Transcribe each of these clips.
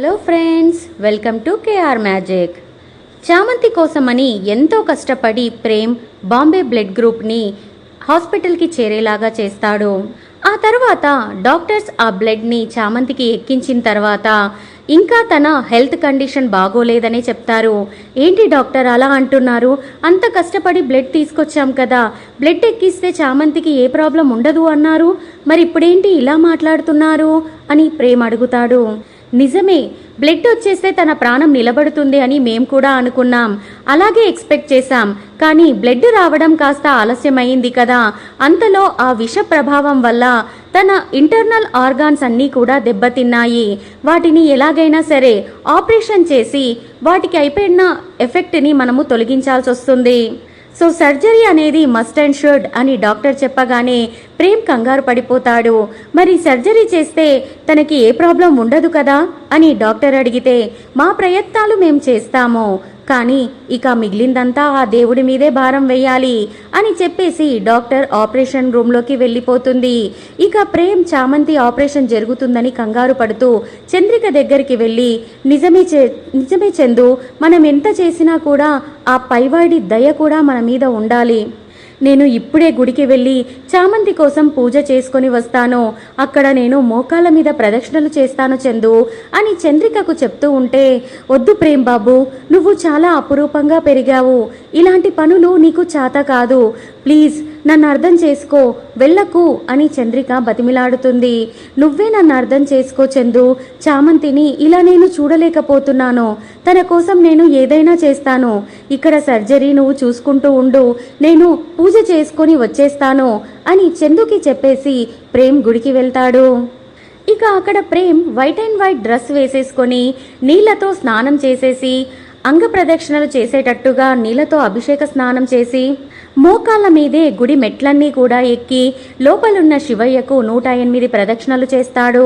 Hello friends welcome to KR magic చామంతి కోసమని ఎంతో కష్టపడి ప్రేమ్ బాంబే బ్లడ్ గ్రూప్ని హాస్పిటల్కి చేరేలాగా చేస్తాడు. ఆ తర్వాత డాక్టర్స్ ఆ బ్లడ్ని చామంతికి ఎక్కించిన తర్వాత ఇంకా తన హెల్త్ కండిషన్ బాగోలేదనే చెప్తారు. ఏంటి డాక్టర్ అలా అంటున్నారు? అంత కష్టపడి బ్లడ్ తీసుకొచ్చాం కదా. బ్లడ్ ఎక్కిస్తే చామంతికి ఏ ప్రాబ్లం ఉండదు అన్నారు. మరి ఇప్పుడేంటి ఇలా మాట్లాడుతున్నారు? అని ప్రేమ్ అడుగుతాడు. నిజమే బ్లడ్ వచ్చేస్తే తన ప్రాణం నిలబడుతుంది అని మేం కూడా అనుకున్నాం. అలాగే ఎక్స్పెక్ట్ చేశాం. కానీ బ్లడ్ రావడం కాస్త ఆలస్యమైంది కదా. అంతలో ఆ విష ప్రభావం వల్ల తన ఇంటర్నల్ ఆర్గాన్స్ అన్నీ కూడా దెబ్బతిన్నాయి. వాటిని ఎలాగైనా సరే ఆపరేషన్ చేసి వాటికి అయిపోయిన ఎఫెక్ట్ని మనము తొలగించాల్సి వస్తుంది సో సర్జరీ అనేది మస్ట్ అండ్ షుడ్ అని డాక్టర్ చెప్పగానే ప్రేమ్ కంగారు పడిపోతాడు. మరి సర్జరీ చేస్తే తనకి ఏ ప్రాబ్లం ఉండదు కదా? అని డాక్టర్ అడిగితే మా ప్రయత్నాలు మేము చేస్తాము. కానీ ఇక మిగిలిందంతా ఆ దేవుడి మీదే భారం వేయాలి అని చెప్పేసి డాక్టర్ ఆపరేషన్ రూమ్లోకి వెళ్ళిపోతుంది. ఇక ప్రేమ్ చామంతి ఆపరేషన్ జరుగుతుందని కంగారు పడుతూ చంద్రిక దగ్గరికి వెళ్ళి నిజమే చే నిజమే చందు మనం ఎంత చేసినా కూడా ఆ పైవాడి దయ కూడా మన మీద ఉండాలి. నేను ఇప్పుడే గుడికి వెళ్ళి చామంతి కోసం పూజ చేసుకొని వస్తాను. అక్కడ నేను మోకాళ్ళ మీద ప్రదక్షిణలు చేస్తాను చందు అని చంద్రికకు చెప్తూ ఉంటే వద్దు ప్రేమ్ బాబు నువ్వు చాలా అపురూపంగా పెరిగావు. ఇలాంటి పనులు నీకు చేత కాదు. ప్లీజ్ నన్ను అర్థం చేసుకో వెళ్ళకు అని చంద్రిక బతిమిలాడుతుంది. నువ్వే నన్ను అర్థం చేసుకో చందు. చామంతిని ఇలా నేను చూడలేకపోతున్నాను. తన కోసం నేను ఏదైనా చేస్తాను. ఇక్కడ సర్జరీ నువ్వు చూసుకుంటూ ఉండు. నేను పూజ చేసుకొని వచ్చేస్తాను అని చందుకి చెప్పేసి ప్రేమ్ గుడికి వెళ్తాడు. ఇక అక్కడ Prem white and white dress వేసేసుకొని నీళ్ళతో స్నానం చేసేసి అంగ ప్రదక్షిణలు చేసేటట్టుగా నీళ్ళతో అభిషేక స్నానం చేసి మోకాళ్ళ మీదే గుడి మెట్లన్నీ కూడా ఎక్కి లోపలున్న శివయ్యకు నూట ఎనిమిది ప్రదక్షిణలు చేస్తాడు.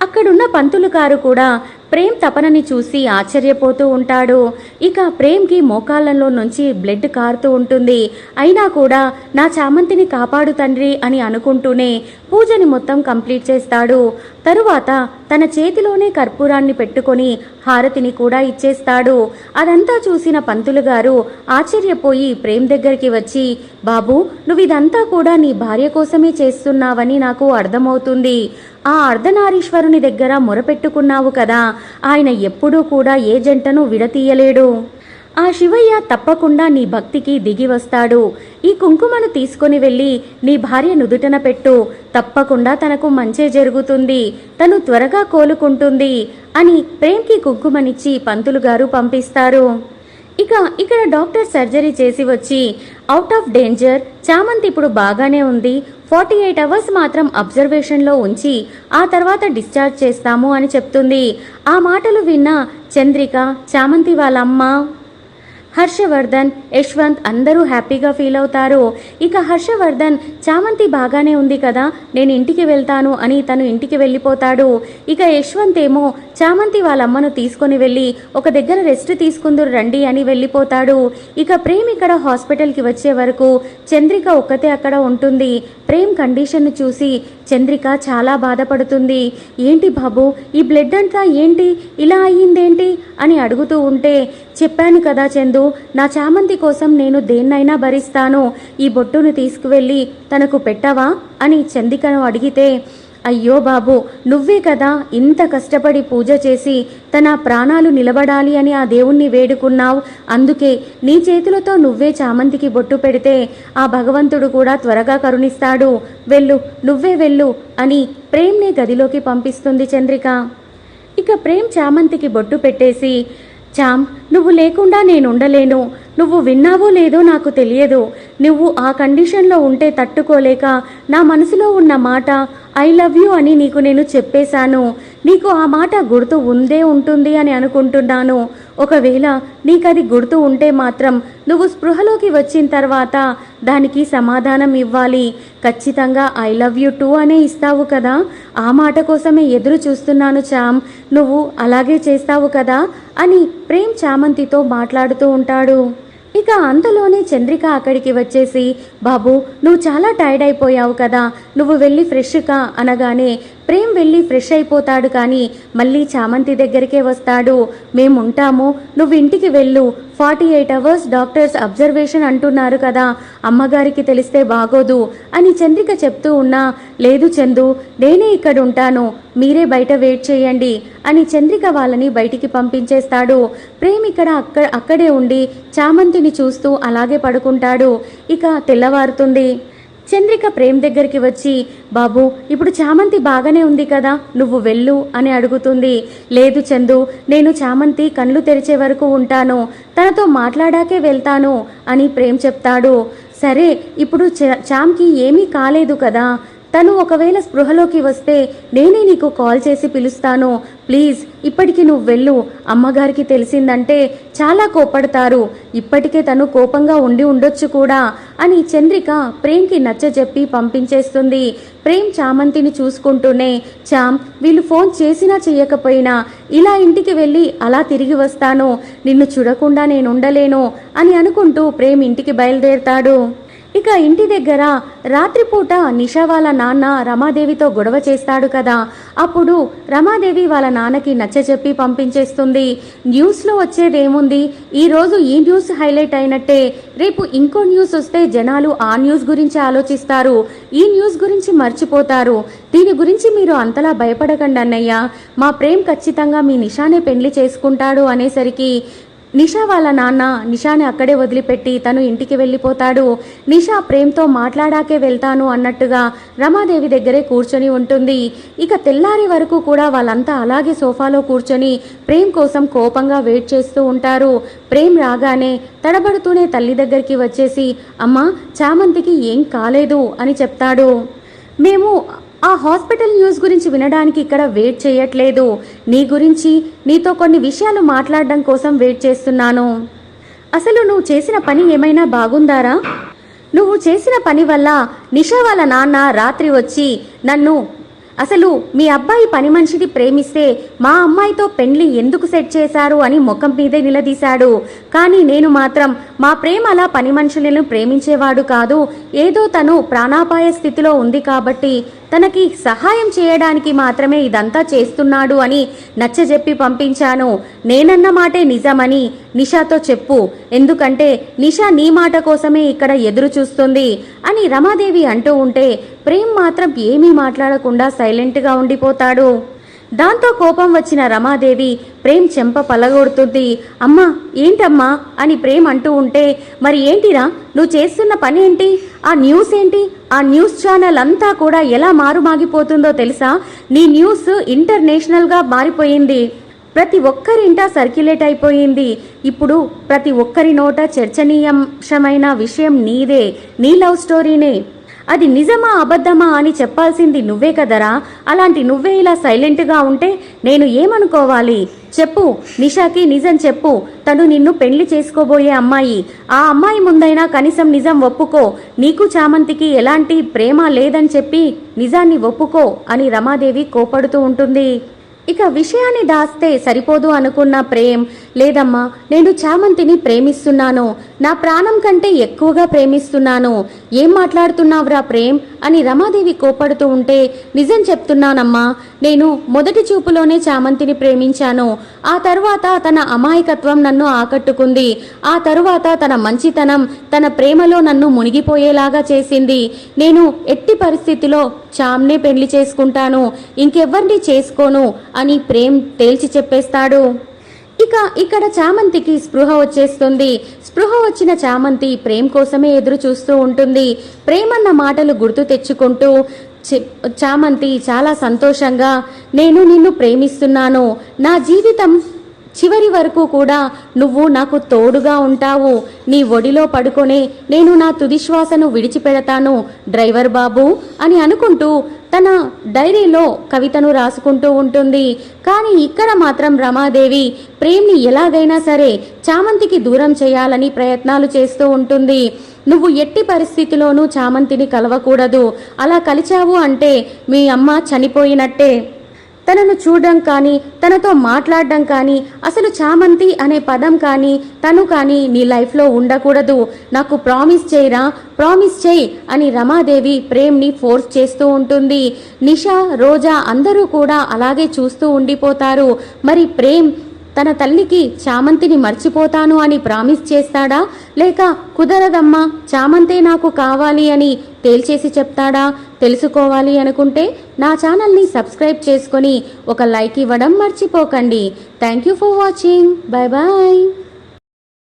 అక్కడున్న పంతులు గారు కూడా ప్రేమ్ తపనని చూసి ఆశ్చర్యపోతూ ఉంటాడు. ఇక ప్రేమ్కి మోకాళ్ళలో నుంచి బ్లడ్ కారుతూ ఉంటుంది. అయినా కూడా నా చామంతిని కాపాడు తండ్రి అని అనుకుంటూనే పూజని మొత్తం కంప్లీట్ చేస్తాడు. తరువాత తన చేతిలోనే కర్పూరాన్ని పెట్టుకొని హారతిని కూడా ఇచ్చేస్తాడు. అదంతా చూసిన పంతులు గారు ఆశ్చర్యపోయి ప్రేమ్ దగ్గరికి వచ్చి బాబు నువ్వు ఇదంతా కూడా నీ భార్య కోసమే చేస్తున్నావని నాకు అర్థమవుతుంది. ఆ అర్ధనారీశ్వరుని దగ్గర మొరపెట్టుకున్నావు కదా. ఆయన ఎప్పుడూ కూడా ఏ జంటను విడతీయలేడు. ఆ శివయ్య తప్పకుండా నీ భక్తికి దిగి వస్తాడు. ఈ కుంకుమను తీసుకొని వెళ్ళి నీ భార్య నుదుటన పెట్టు. తప్పకుండా తనకు మంచే జరుగుతుంది. తను త్వరగా కోలుకుంటుంది అని ప్రేమ్కి కుంకుమనిచ్చి పంతులు గారు పంపిస్తారు. ఇక ఇక్కడ డాక్టర్ సర్జరీ చేసి వచ్చి అవుట్ ఆఫ్ డేంజర్ చామంతి ఇప్పుడు బాగానే ఉంది. ఫార్టీ ఎయిట్ అవర్స్ మాత్రం అబ్జర్వేషన్లో ఉంచి ఆ తర్వాత డిశ్చార్జ్ చేస్తాము అని చెప్తుంది. ఆ మాటలు విన్న చంద్రిక చామంతి వాళ్ళ అమ్మ హర్షవర్ధన్ యశ్వంత్ అందరూ హ్యాపీగా ఫీల్ అవుతారు. ఇక హర్షవర్ధన్ చామంతి బాగానే ఉంది కదా నేను ఇంటికి వెళ్తాను అని తను ఇంటికి వెళ్ళిపోతాడు. ఇక యశ్వంత్ ఏమో చామంతి వాళ్ళ అమ్మను తీసుకొని వెళ్ళి ఒక దగ్గర రెస్ట్ తీసుకుందురు రండి అని వెళ్ళిపోతాడు. ఇక ప్రేమ్ ఇక్కడ హాస్పిటల్కి వచ్చే వరకు చంద్రిక ఒక్కతే అక్కడ ఉంటుంది. ప్రేమ్ కండిషన్ను చూసి చంద్రిక చాలా బాధపడుతుంది. ఏంటి బాబు ఈ బ్లడ్ అంతా ఏంటి ఇలా అయ్యిందేంటి అని అడుగుతూ ఉంటే చెప్పాను కదా చందు నా చామంతి కోసం నేను దేన్నైనా భరిస్తాను ఈ బొట్టును తీసుకువెళ్ళి తనకు పెట్టవా? అని చందికను అడిగితే అయ్యో బాబు నువ్వే కదా ఇంత కష్టపడి పూజ చేసి తన ప్రాణాలు నిలబడాలి అని ఆ దేవుణ్ణి వేడుకున్నావు. అందుకే నీ చేతులతో నువ్వే చామంతికి బొట్టు పెడితే ఆ భగవంతుడు కూడా త్వరగా కరుణిస్తాడు. వెళ్ళు నువ్వే వెళ్ళు అని ప్రేమ్ని గదిలోకి పంపిస్తుంది చంద్రిక. ఇక ప్రేమ్ చామంతికి బొట్టు పెట్టేసి చామ్ నువ్వు లేకుండా నేను ఉండలేను నువ్వు విన్నావో లేదో నాకు తెలియదు. నువ్వు ఆ కండిషన్లో ఉంటే తట్టుకోలేక నా మనసులో ఉన్న మాట ఐ లవ్ యూ అని నీకు నేను చెప్పేశాను. నీకు ఆ మాట గుర్తు ఉందే ఉంటుంది అని అనుకుంటున్నాను. ఒకవేళ నీకది గుర్తు ఉంటే మాత్రం నువ్వు స్పృహలోకి వచ్చిన తర్వాత దానికి సమాధానం ఇవ్వాలి. ఖచ్చితంగా ఐ లవ్ యు టూ అనే ఇస్తావు కదా? ఆ మాట కోసమే ఎదురు చూస్తున్నాను చామ్. నువ్వు అలాగే చేస్తావు కదా? అని ప్రేమ్ చామంతితో మాట్లాడుతూ ఉంటాడు. ఇక అంతలోనే చంద్రిక అక్కడికి వచ్చేసి బాబు నువ్వు చాలా టైర్డ్ అయిపోయావు కదా నువ్వు వెళ్ళి ఫ్రెష్గా అనగానే ప్రేమ్ వెళ్ళి ఫ్రెష్ అయిపోతాడు కానీ మళ్ళీ చామంతి దగ్గరికే వస్తాడు. మేము ఉంటాము నువ్వు ఇంటికి వెళ్ళు forty eight hours doctors observation అంటున్నారు కదా. అమ్మగారికి తెలిస్తే బాగోదు అని చంద్రిక చెప్తూ ఉన్నా లేదు చందు నేనే ఇక్కడ ఉంటాను మీరే బయట వెయిట్ చేయండి అని చంద్రిక వాళ్ళని బయటికి పంపించేస్తాడు. ప్రేమ్ ఇక్కడ అక్క అక్కడే ఉండి చామంతిని చూస్తూ అలాగే పడుకుంటాడు. ఇక తెల్లవారుతుంది. చంద్రిక ప్రేమ్ దగ్గరికి వచ్చి బాబు ఇప్పుడు చామంతి బాగానే ఉంది కదా నువ్వు వెళ్ళు అని అడుగుతుంది. లేదు చందు నేను చామంతి కళ్ళు తెరిచే వరకు ఉంటాను తనతో మాట్లాడాకే వెళ్తాను అని ప్రేమ్ చెప్తాడు. సరే ఇప్పుడు చ- చామ్కి ఏమీ కాలేదు కదా తను ఒకవేళ స్పృహలోకి వస్తే నేనే నీకు కాల్ చేసి పిలుస్తాను. ప్లీజ్ ఇప్పటికి నువ్వు వెళ్ళు. అమ్మగారికి తెలిసిందంటే చాలా కోపడతారు. ఇప్పటికే తను కోపంగా ఉండి ఉండొచ్చు కూడా అని చంద్రిక ప్రేమ్కి నచ్చజెప్పి పంపించేస్తుంది. ప్రేమ్ చామంతిని చూసుకుంటూనే చామ్ వీళ్ళు ఫోన్ చేసినా చెయ్యకపోయినా ఇలా ఇంటికి వెళ్ళి అలా తిరిగి వస్తాను. నిన్ను చూడకుండా నేను ఉండలేను అని అనుకుంటూ ప్రేమ్ ఇంటికి బయలుదేరతాడు. ఇక ఇంటి దగ్గర రాత్రిపూట నిషా వాళ్ళ నాన్న రమాదేవితో గొడవ చేస్తాడు కదా. అప్పుడు రమాదేవి వాళ్ళ నాన్నకి నచ్చజెప్పి పంపించేస్తుంది. న్యూస్లో వచ్చేదేముంది? ఈరోజు ఈ న్యూస్ హైలైట్ అయినట్టే. రేపు ఇంకో న్యూస్ వస్తే జనాలు ఆ న్యూస్ గురించి ఆలోచిస్తారు. ఈ న్యూస్ గురించి మర్చిపోతారు. దీని గురించి మీరు అంతలా భయపడకండి అన్నయ్య. మా ప్రేమ్ ఖచ్చితంగా మీ నిషానే పెళ్ళి చేసుకుంటాడు అనేసరికి నిషా వాళ్ళ నాన్న నిషాని అక్కడే వదిలిపెట్టి తను ఇంటికి వెళ్ళిపోతాడు. నిషా ప్రేమ్తో మాట్లాడాకే వెళ్తాను అన్నట్టుగా రమాదేవి దగ్గరే కూర్చొని ఉంటుంది. ఇక తెల్లారి వరకు కూడా వాళ్ళంతా అలాగే సోఫాలో కూర్చొని ప్రేమ్ కోసం కోపంగా వెయిట్ చేస్తూ ఉంటారు. ప్రేమ్ రాగానే తడబడుతూనే తల్లి దగ్గరికి వచ్చేసి అమ్మ చామంతికి ఏం కాలేదు అని చెప్తాడు. మేము ఆ హాస్పిటల్ న్యూస్ గురించి వినడానికి ఇక్కడ వెయిట్ చేయట్లేదు. నీ గురించి నీతో కొన్ని విషయాలు మాట్లాడడం కోసం వెయిట్ చేస్తున్నాను. అసలు నువ్వు చేసిన పని ఏమైనా బాగుందారా? నువ్వు చేసిన పని వల్ల నిషా వాళ్ళ నాన్న రాత్రి వచ్చి నన్ను అసలు మీ అబ్బాయి పని మనిషిని ప్రేమిస్తే మా అమ్మాయితో పెండ్లి ఎందుకు సెట్ చేశారు? అని ముఖం మీదే నిలదీశాడు. కానీ నేను మాత్రం మా ప్రేమ అలా పని మనుషులను ప్రేమించేవాడు కాదు. ఏదో తను ప్రాణాపాయ స్థితిలో ఉంది కాబట్టి తనకి సహాయం చేయడానికి మాత్రమే ఇదంతా చేస్తున్నాడు అని నచ్చజెప్పి పంపించాను. నేనన్న మాటే నిజమని నిషాతో చెప్పు. ఎందుకంటే నిషా నీ మాట కోసమే ఇక్కడ ఎదురు చూస్తుంది అని రమాదేవి అంటూ ఉంటే ప్రేమ్ మాత్రం ఏమీ మాట్లాడకుండా సైలెంట్గా ఉండిపోతాడు. దాంతో కోపం వచ్చిన రమాదేవి ప్రేమ్ చెంప పలగొడుతుంది. అమ్మా ఏంటమ్మా? అని ప్రేమ్ అంటూ ఉంటే మరి ఏంటిరా? నువ్వు చేస్తున్న పని ఏంటి? ఆ న్యూస్ ఏంటి? ఆ న్యూస్ ఛానల్ అంతా కూడా ఎలా మారుమాగిపోతుందో తెలుసా? నీ న్యూస్ ఇంటర్నేషనల్గా మారిపోయింది. ప్రతి ఒక్కరింటా సర్క్యులేట్ అయిపోయింది. ఇప్పుడు ప్రతి ఒక్కరి నోట చర్చనీయాంశమైన విషయం నీదే. నీ లవ్ స్టోరీనే. అది నిజమా అబద్ధమా అని చెప్పాల్సింది నువ్వే కదరా? అలాంటి నువ్వే ఇలా సైలెంట్గా ఉంటే నేను ఏమనుకోవాలి? చెప్పు నిషాకి నిజం చెప్పు. తను నిన్ను పెళ్ళి చేసుకోబోయే అమ్మాయి. ఆ అమ్మాయి ముందైనా కనీసం నిజం ఒప్పుకో. నీకు చామంతికి ఎలాంటి ప్రేమ లేదని చెప్పి నిజాన్ని ఒప్పుకో అని రమాదేవి కోపడుతూ ఉంటుంది. ఇక విషయాన్ని దాస్తే సరిపోదు అనుకున్న ప్రేమ్ లేదమ్మా నేను చామంతిని ప్రేమిస్తున్నాను. నా ప్రాణం కంటే ఎక్కువగా ప్రేమిస్తున్నాను. ఏం మాట్లాడుతున్నావురా ప్రేమ్? అని రమాదేవి కోపడుతూ ఉంటే నిజం చెప్తున్నానమ్మా నేను మొదటి చూపులోనే చామంతిని ప్రేమించాను. ఆ తరువాత తన అమాయకత్వం నన్ను ఆకట్టుకుంది. ఆ తరువాత తన మంచితనం తన ప్రేమలో నన్ను మునిగిపోయేలాగా చేసింది. నేను ఎట్టి పరిస్థితిలో చామ్నే పెళ్ళి చేసుకుంటాను. ఇంకెవ్వరిని చేసుకోను అని ప్రేమ్ తేల్చి చెప్పేస్తాడు. ఇక ఇక్కడ చామంతికి స్పృహ వచ్చేస్తుంది. స్పృహ వచ్చిన చామంతి ప్రేమ్ కోసమే ఎదురు చూస్తూ ఉంటుంది. ప్రేమన్న మాటలు గుర్తు తెచ్చుకుంటూ చామంతి చాలా సంతోషంగా నేను నిన్ను ప్రేమిస్తున్నాను. నా జీవితం చివరి వరకు కూడా నువ్వు నాకు తోడుగా ఉంటావు. నీ ఒడిలో పడుకొనే నేను నా తుది శ్వాసను విడిచిపెడతాను. డ్రైవర్ బాబు అని అనుకుంటూ తన డైరీలో కవితను రాసుకుంటూ ఉంటుంది. కానీ ఇక్కడ మాత్రం రమాదేవి ప్రేమ్ని ఎలాగైనా సరే చామంతికి దూరం చేయాలని ప్రయత్నాలు చేస్తూ ఉంటుంది. నువ్వు ఎట్టి పరిస్థితిలోనూ చామంతిని కలవకూడదు. అలా కలిచావు అంటే మీ అమ్మ చనిపోయినట్టే. తనను చూడడం కానీ తనతో మాట్లాడడం కానీ అసలు చామంతి అనే పదం కానీ తను కానీ నీ లైఫ్లో ఉండకూడదు. నాకు ప్రామిస్ చేయరా? ప్రామిస్ చేయి అని రమాదేవి ప్రేమ్ని ఫోర్స్ చేస్తూ ఉంటుంది. నిషా రోజా అందరూ కూడా అలాగే చూస్తూ ఉండిపోతారు. మరి ప్రేమ్ తన తల్లికి చామంతిని మర్చిపోతాను అని ప్రామిస్ చేస్తాడా? లేక కుదరదమ్మా చామంతే నాకు కావాలి అని తేల్చేసి చెప్తాడా? తెలుసుకోవాలి అనుకుంటే నా ఛానల్ని సబ్స్క్రైబ్ చేసుకొని ఒక లైక్ ఇవ్వడం మర్చిపోకండి. Thank you for watching bye bye